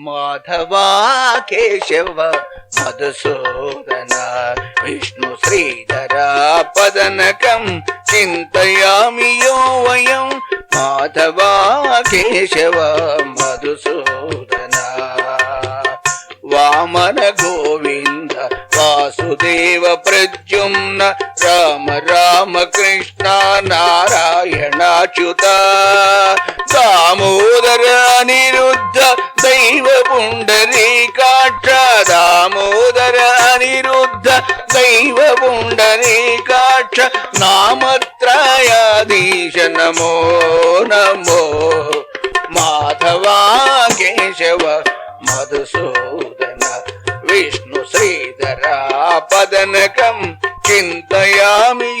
మాధవా కేశవ మధుసూదన విష్ణు శ్రీధర పదనకం చింతయామి యో వయం మాధవా కేశవ మధుసూదన. వామన గోవింద వాసుదేవ ప్రద్యుమ్న రామ రామ కృష్ణ నారాయణాచ్యుత దామోదర నిరుద్ధ పుండరీకాక్ష దామోదర అనిరుద్ధ దైవ పుండరీకాక్ష నామత్రయాధీశ నమో నమో మాధవా కేశవ మధుసూదన విష్ణు శ్రీధరా పదనకం చింతయామి